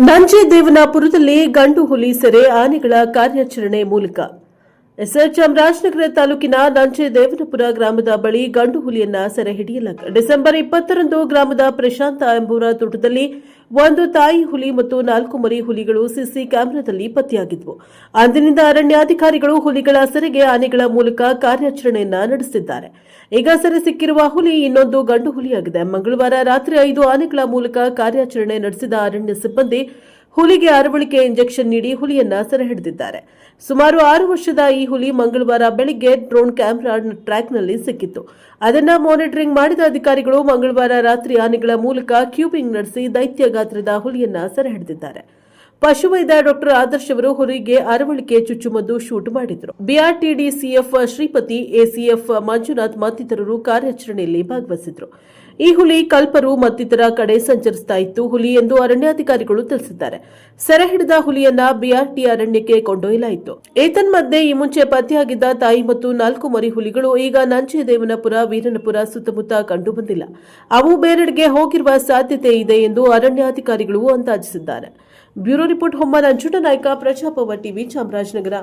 ನಂಜೇದೇವನಪುರದಲ್ಲಿ ಗಂಡು ಹುಲಿ ಸೆರೆ ಆನೆಗಳ ಕಾರ್ಯಾಚರಣೆ ಮೂಲಕ ಎಸ್ಆರ್ ತಾಲೂಕಿನ ತಾಲೂಕಿನ ನಂಜೇದೇವನಪುರ ಗ್ರಾಮದ ಬಳಿ ಗಂಡು ಹುಲಿಯನ್ನ ಸೆರೆ ಹಿಡಿಯಲಾಗಿದೆ ಡಿಸೆಂಬರ್ ಇಪ್ಪತ್ತರಂದು ಗ್ರಾಮದ ಪ್ರಶಾಂತ ಎಂಬುವರ ತೋಟದಲ್ಲಿ ಒಂದು ತಾಯಿ ಹುಲಿ ಮತ್ತು ನಾಲ್ಕು ಮರಿ ಹುಲಿಗಳು ಸಿಸಿ ಕ್ಯಾಮೆರಾದಲ್ಲಿ ಪತ್ತೆಯಾಗಿದ್ವು. ಅಂದಿನಿಂದ ಅರಣ್ಯಾಧಿಕಾರಿಗಳು ಹುಲಿಗಳ ಸೆರೆಗೆ ಆನೆಗಳ ಮೂಲಕ ಕಾರ್ಯಾಚರಣೆಯನ್ನ ನಡೆಸಿದ್ದಾರೆ. ಈಗ ಸೆರೆ ಸಿಕ್ಕಿರುವ ಹುಲಿ ಇನ್ನೊಂದು ಗಂಡು ಹುಲಿಯಾಗಿದೆ ಮಂಗಳವಾರ ರಾತ್ರಿ ಐದು ಆನೆಗಳ ಮೂಲಕ ಕಾರ್ಯಾಚರಣೆ ನಡೆಸಿದ ಅರಣ್ಯ ಸಿಬ್ಬಂದಿ ಹುಲಿಗೆ ಅರವಳಿಕೆ ಇಂಜೆಕ್ಷನ್ ನೀಡಿ ಹುಲಿಯನ್ನ ಸೆರೆ ಹಿಡಿದಿದ್ದಾರೆ. ಸುಮಾರು ಆರು ವರ್ಷದ ಈ ಹುಲಿ ಮಂಗಳವಾರ ಬೆಳಿಗ್ಗೆ ಡ್ರೋನ್ ಕ್ಯಾಮೆರಾ ಟ್ರ್ಯಾಕ್ನಲ್ಲಿ ಸಿಕ್ಕಿತ್ತು. ಅದನ್ನ ಮಾನಿಟರಿಂಗ್ ಮಾಡಿದ ಅಧಿಕಾರಿಗಳು ಮಂಗಳವಾರ ರಾತ್ರಿ ಆನೆಗಳ ಮೂಲಕ ಕ್ಯೂಬಿಂಗ್ ನಡೆಸಿ ದೈತ್ಯ ಗಾತ್ರದ ಹುಲಿಯನ್ನ ಸೆರೆ ಹಿಡಿದಿದ್ದಾರೆ. ಪಶುವೈದ್ಯ ಡಾಕ್ಟರ್ ಆದರ್ಶ್ ಅವರು ಹುಲಿಗೆ ಅರವಳಿಕೆ ಚುಚ್ಚುಮದ್ದು ಶೂಟ್ ಮಾಡಿದ್ರು. BRTD CF Shripati, ACF Manjunath ಮತ್ತಿತರರು ಕಾರ್ಯಾಚರಣೆಯಲ್ಲಿ ಭಾಗವಹಿಸಿದರು. ಈ ಹುಲಿ ಕಲ್ಪರು ಮತ್ತಿತರ ಕಡೆ ಸಂಚರಿಸ್ತಾ ಇತ್ತು. ಹುಲಿ ಎಂದು ಅರಣ್ಯಾಧಿಕಾರಿಗಳು ತಿಳಿಸಿದ್ದಾರೆ. ಸೆರೆ ಹಿಡಿದ ಹುಲಿಯನ್ನ ಬಿಆರ್ಟಿ ಅರಣ್ಯಕ್ಕೆ ಕೊಂಡೊಯ್ಯಲಾಯಿತು. ಏತನ್ಮಧ್ಯೆ ಈ ಮುಂಚೆ ಪತ್ತೆಯಾಗಿದ್ದ ತಾಯಿ ಮತ್ತು ನಾಲ್ಕು ಮರಿ ಹುಲಿಗಳು ಈಗ ನಂಜೇದೇವನಪುರ ವೀರನಪುರ ಸುತ್ತಮುತ್ತ ಕಂಡುಬಂದಿಲ್ಲ. ಅವು ಬೇರೆಡೆಗೆ ಹೋಗಿರುವ ಸಾಧ್ಯತೆ ಇದೆ ಎಂದು ಅರಣ್ಯಾಧಿಕಾರಿಗಳು ಅಂದಾಜಿಸಿದ್ದಾರೆ. Bureau report ಹೊಮ್ಮ Nanjunda Naik ಪ್ರಜಾಪವ TV Chamarajanagar